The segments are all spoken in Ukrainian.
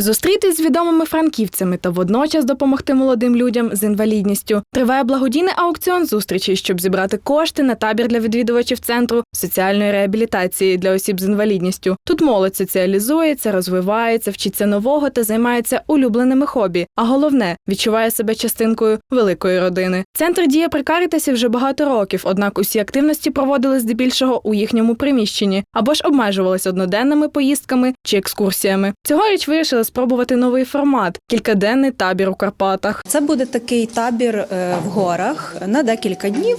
Зустрітись з відомими франківцями та водночас допомогти молодим людям з інвалідністю. Триває благодійний аукціон зустрічей, щоб зібрати кошти на табір для відвідувачів центру соціальної реабілітації для осіб з інвалідністю. Тут молодь соціалізується, розвивається, вчиться нового та займається улюбленими хобі. А головне відчуває себе частинкою великої родини. Центр діє при Карітасі вже багато років, однак усі активності проводили здебільшого у їхньому приміщенні або ж обмежувалися одноденними поїздками чи екскурсіями. Цьогоріч вирішили спробувати новий формат кількаденний табір у Карпатах. Це буде такий табір е, в горах на декілька днів.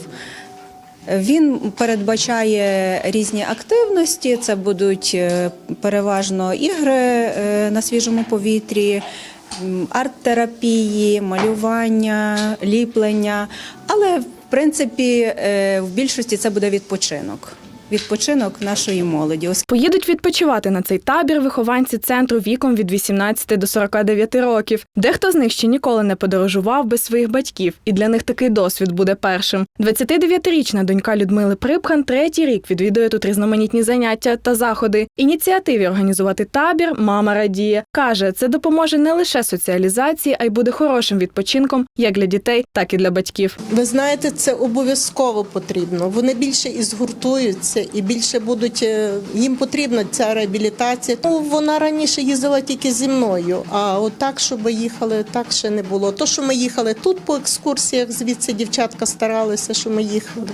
Він передбачає різні активності. Це будуть е, переважно ігри е, на свіжому повітрі, арт-терапії, малювання, ліплення. Але в принципі в більшості це буде відпочинок. Відпочинок нашої молоді. Поїдуть відпочивати на цей табір вихованці центру віком від 18 до 49 років. Дехто з них ще ніколи не подорожував без своїх батьків, і для них такий досвід буде першим. 29-річна донька Людмили Припхан третій рік відвідує тут різноманітні заняття та заходи. Ініціативі організувати табір мама радіє. каже, це допоможе не лише соціалізації, а й буде хорошим відпочинком як для дітей, так і для батьків. Ви знаєте, це обов'язково потрібно. Вони більше і згуртуються, і більше будуть е, їм потрібна ця реабілітація. Ну, вона раніше їздила тільки зі мною, а от так, щоб їхали, так ще не було. То, що ми їхали тут по екскурсіях, звідси дівчатка старалися, що ми їхали.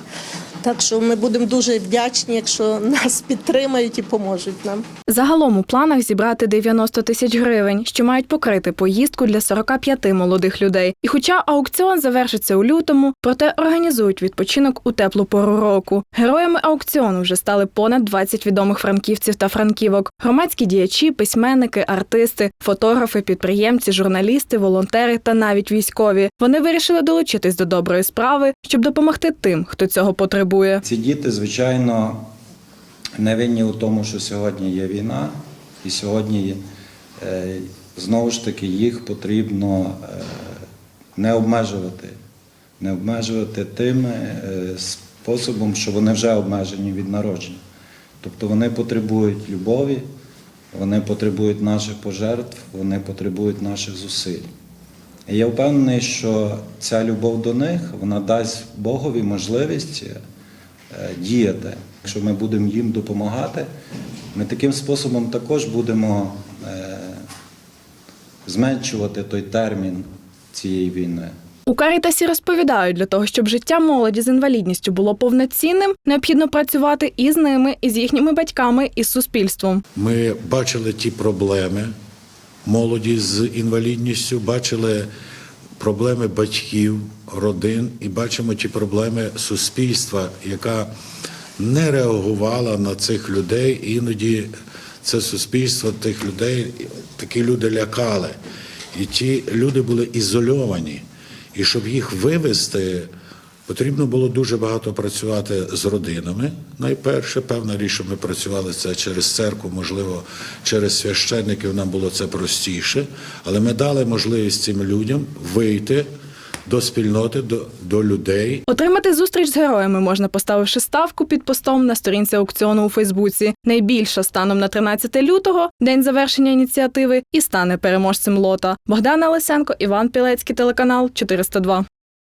Так що ми будемо дуже вдячні, якщо нас підтримають і поможуть нам. Загалом у планах зібрати 90 тисяч гривень, що мають покрити поїздку для 45 молодих людей. І хоча аукціон завершиться у лютому, проте організують відпочинок у теплу пору року. Героями аукціону вже стали понад 20 відомих франківців та франківок, громадські діячі, письменники, артисти, фотографи, підприємці, журналісти, волонтери та навіть військові. Вони вирішили долучитись до доброї справи, щоб допомогти тим, хто цього потребує. Ці діти, звичайно, не винні у тому, що сьогодні є війна, і сьогодні е, знову ж таки їх потрібно е, не обмежувати, не обмежувати тим е, способом, що вони вже обмежені від народження. Тобто вони потребують любові, вони потребують наших пожертв, вони потребують наших зусиль. І я впевнений, що ця любов до них вона дасть Богові можливість діяти. Якщо ми будемо їм допомагати, ми таким способом також будемо е, зменшувати той термін цієї війни. У Карітасі розповідають, для того, щоб життя молоді з інвалідністю було повноцінним, необхідно працювати і з ними, і з їхніми батьками, і з суспільством. Ми бачили ті проблеми молоді з інвалідністю, бачили проблеми батьків, родин і бачимо ті проблеми суспільства, яка не реагувала на цих людей. Іноді це суспільство тих людей, такі люди лякали. І ті люди були ізольовані. І щоб їх вивести, потрібно було дуже багато працювати з родинами. Найперше, певна річ, що ми працювали це через церкву, можливо, через священників нам було це простіше. Але ми дали можливість цим людям вийти до спільноти, до, до людей Отримати зустріч з героями можна, поставивши ставку під постом на сторінці аукціону у Фейсбуці. Найбільша станом на 13 лютого, день завершення ініціативи, і стане переможцем лота. Богдана Лисенко, Іван Пілецький, телеканал 402.